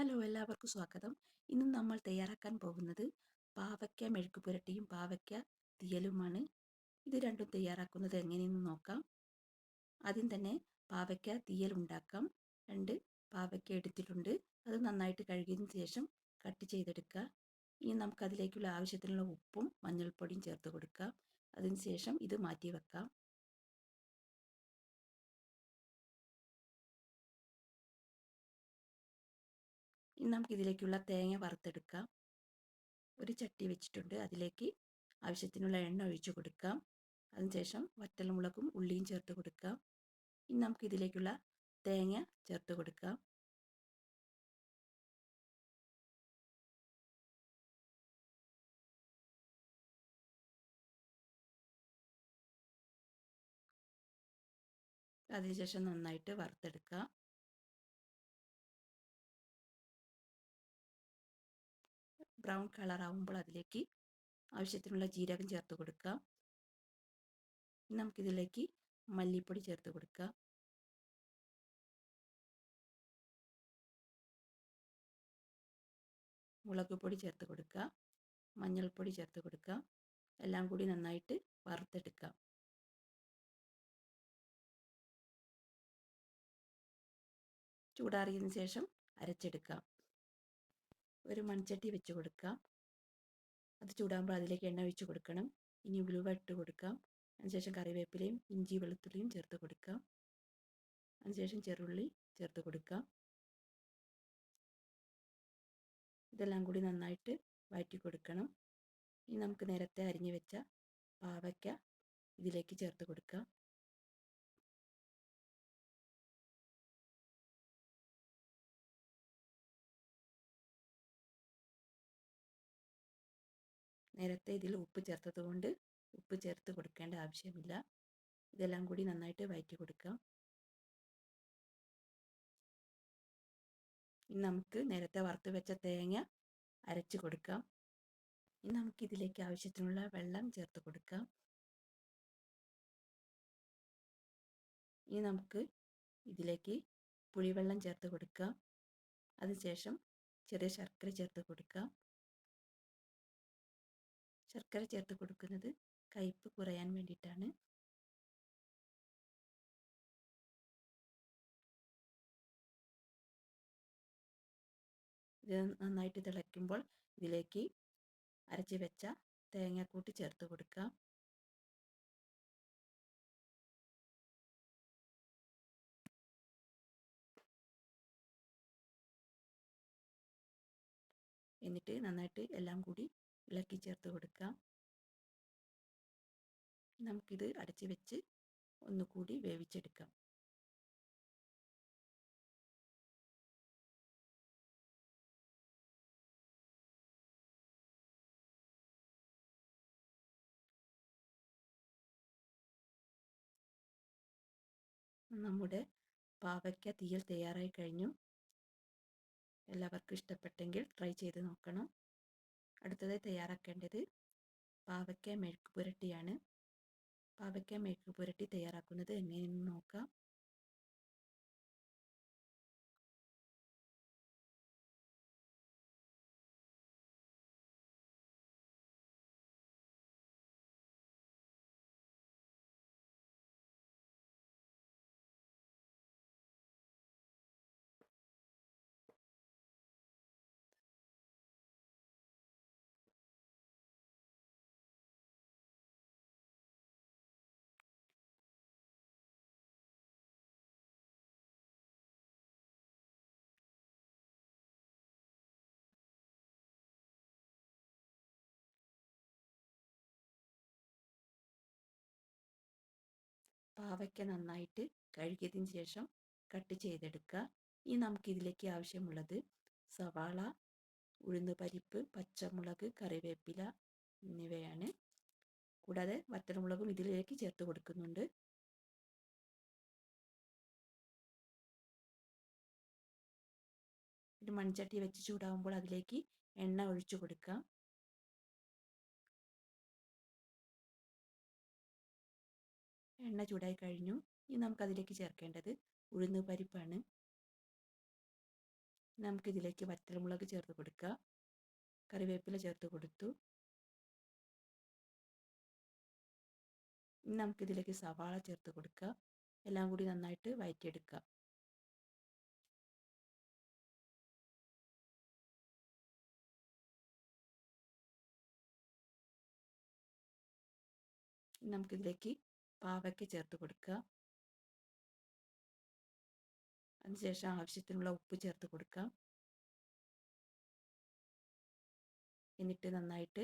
Hello എല്ലാവർക്കും സ്വാഗതം. ഇന്ന് നമ്മൾ തയ്യാറാക്കാൻ പോകുന്നത് പാവയ്ക്ക മെഴുക്ക് പുരട്ടിയും പാവയ്ക്ക തീയലുമാണ്. ഇത് രണ്ടും തയ്യാറാക്കുന്നത് എങ്ങനെയെന്ന് നോക്കാം. ആദ്യം തന്നെ പാവയ്ക്ക തീയൽ ഉണ്ടാക്കാം. രണ്ട് പാവയ്ക്ക എടുത്തിട്ടുണ്ട്. അത് നന്നായിട്ട് കഴുകിയതിന് ശേഷം കട്ട് ചെയ്തെടുക്കുക. ഇനി നമുക്കതിലേക്കുള്ള ആവശ്യത്തിനുള്ള ഉപ്പും മഞ്ഞൾപ്പൊടിയും ചേർത്ത് കൊടുക്കാം. അതിന് ശേഷം ഇത് മാറ്റി വെക്കാം. ഇനി നമുക്ക് ഇതിലേക്കുള്ള തേങ്ങ വറുത്തെടുക്കാം. ഒരു ചട്ടി വെച്ചിട്ടുണ്ട്. അതിലേക്ക് ആവശ്യത്തിനുള്ള എണ്ണ ഒഴിച്ച് കൊടുക്കാം. അതിനുശേഷം വറ്റൽമുളകും ഉള്ളിയും ചേർത്ത് കൊടുക്കാം. ഇനി നമുക്ക് ഇതിലേക്കുള്ള തേങ്ങ ചേർത്ത് കൊടുക്കാം. അതിനുശേഷം നന്നായിട്ട് വറുത്തെടുക്കാം. ബ്രൗൺ കളർ ആവുമ്പോൾ അതിലേക്ക് ആവശ്യത്തിനുള്ള ജീരകം ചേർത്ത് കൊടുക്കുക നമുക്കിതിലേക്ക് മല്ലിപ്പൊടി ചേർത്ത് കൊടുക്കുക മുളക് പൊടി ചേർത്ത് കൊടുക്കുക മഞ്ഞൾപ്പൊടി ചേർത്ത് കൊടുക്കുക എല്ലാം കൂടി നന്നായിട്ട് വറുത്തെടുക്കുക ചൂടാറിയതിന് ശേഷം അരച്ചെടുക്കാം. ഒരു മൺചട്ടി വെച്ച് കൊടുക്കാം അത് ചൂടാകുമ്പോൾ അതിലേക്ക് എണ്ണ ഒഴിച്ച് കൊടുക്കണം. ഇനി ഉലുവ ഇട്ട് കൊടുക്കാം അതിനുശേഷം കറിവേപ്പിലയും ഇഞ്ചി വെളുത്തുള്ളിയും ചേർത്ത് കൊടുക്കാം അതിനുശേഷം ചെറുള്ളി ചേർത്ത് കൊടുക്കാം ഇതെല്ലാം കൂടി നന്നായിട്ട് വഴറ്റി കൊടുക്കണം. ഇനി നമുക്ക് നേരത്തെ അരിഞ്ഞു വെച്ച പാവയ്ക്ക ഇതിലേക്ക് ചേർത്ത് കൊടുക്കാം നേരത്തെ ഇതിൽ ഉപ്പ് ചേർത്തത് കൊണ്ട് ഉപ്പ് ചേർത്ത് കൊടുക്കേണ്ട ആവശ്യമില്ല. ഇതെല്ലാം കൂടി നന്നായിട്ട് വയറ്റി കൊടുക്കാം. ഇനി നമുക്ക് നേരത്തെ വറുത്ത് വെച്ച തേങ്ങ അരച്ച് കൊടുക്കാം. ഇനി നമുക്ക് ഇതിലേക്ക് ആവശ്യത്തിനുള്ള വെള്ളം ചേർത്ത് കൊടുക്കാം. ഇനി നമുക്ക് ഇതിലേക്ക് പുളിവെള്ളം ചേർത്ത് കൊടുക്കാം. അതിനുശേഷം ചെറിയ ശർക്കര ചേർത്ത് കൊടുക്കാം. ശർക്കര ചേർത്ത് കൊടുക്കുന്നത് കയ്പ്പ് കുറയാൻ വേണ്ടിയിട്ടാണ്. ഇത് നന്നായിട്ട് തിളയ്ക്കുമ്പോൾ ഇതിലേക്ക് അരച്ച് വെച്ച തേങ്ങാക്കൂട്ടി ചേർത്ത് കൊടുക്കാം എന്നിട്ട് നന്നായിട്ട് എല്ലാം കൂടി ഇളക്കി ചേർത്ത് കൊടുക്കാം നമുക്കിത് അടച്ച് വെച്ച് ഒന്നുകൂടി വേവിച്ചെടുക്കാം. നമ്മുടെ പാവയ്ക്ക തീയൽ തയ്യാറായി കഴിഞ്ഞു. എല്ലാവർക്കും ഇഷ്ടപ്പെട്ടെങ്കിൽ ട്രൈ ചെയ്ത് നോക്കണം. അടുത്തതായി തയ്യാറാക്കേണ്ടത് പാവയ്ക്ക മെഴുക്ക് പുരട്ടിയാണ്. പാവയ്ക്ക മെഴുക്ക് പുരട്ടി തയ്യാറാക്കുന്നത് എങ്ങനെയെന്ന് നോക്കാം. പാവയ്ക്ക നന്നായിട്ട് കഴുകിയതിന് ശേഷം കട്ട് ചെയ്തെടുക്കുക ഇനി നമുക്കിതിലേക്ക് ആവശ്യമുള്ളത് സവാള ഉഴുന്ന് പരിപ്പ് പച്ചമുളക് കറിവേപ്പില എന്നിവയാണ്. കൂടാതെ വറ്റൽമുളകും ഇതിലേക്ക് ചേർത്ത് കൊടുക്കുന്നുണ്ട്. ഒരു മൺചട്ടി വെച്ച് ചൂടാകുമ്പോൾ അതിലേക്ക് എണ്ണ ഒഴിച്ചു കൊടുക്കാം. എണ്ണ ചൂടായി കഴിഞ്ഞു. ഇനി നമുക്കതിലേക്ക് ചേർക്കേണ്ടത് ഉഴുന്ന് പരിപ്പാണ്. നമുക്ക് നമുക്കിതിലേക്ക് വറ്റൽമുളക് ചേർത്ത് കൊടുക്കുക. കറിവേപ്പില ചേർത്ത് കൊടുത്തു. ഇനി നമുക്കിതിലേക്ക് സവാള ചേർത്ത് കൊടുക്കുക. എല്ലാം കൂടി നന്നായിട്ട് വഴറ്റിയെടുക്കുക നമുക്കിതിലേക്ക് പാവയ്ക്ക ചേർത്ത് കൊടുക്കുക. അതിനുശേഷം ആവശ്യത്തിനുള്ള ഉപ്പ് ചേർത്ത് കൊടുക്കുക. എന്നിട്ട് നന്നായിട്ട്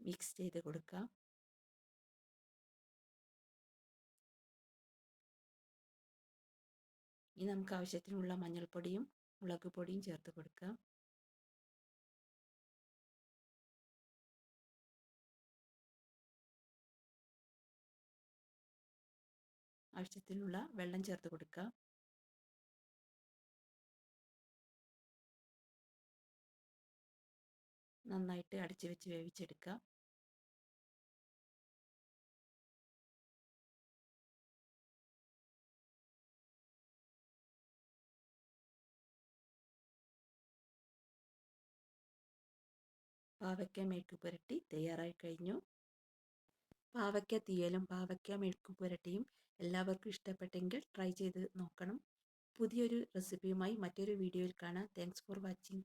മിക്സ് ചെയ്ത് കൊടുക്കുക. ഇനി നമുക്ക് ആവശ്യത്തിനുള്ള മഞ്ഞൾപ്പൊടിയും മുളക് പൊടിയും ചേർത്ത് കൊടുക്കാം ആവശ്യത്തിനുള്ള വെള്ളം ചേർത്ത് കൊടുക്കുക നന്നായിട്ട് അടിച്ചു വെച്ച് വേവിച്ചെടുക്കുക പാവയ്ക്ക മെഴുക്ക് പുരട്ടി തയ്യാറായി കഴിഞ്ഞു. പാവയ്ക്ക തീയലും പാവയ്ക്ക മെഴുക്ക് പുരട്ടിയും എല്ലാവർക്കും ഇഷ്ടപ്പെട്ടെങ്കിൽ ട്രൈ ചെയ്ത് നോക്കണം. പുതിയൊരു റെസിപ്പിയുമായി മറ്റൊരു വീഡിയോയിൽ കാണാം. Thanks for watching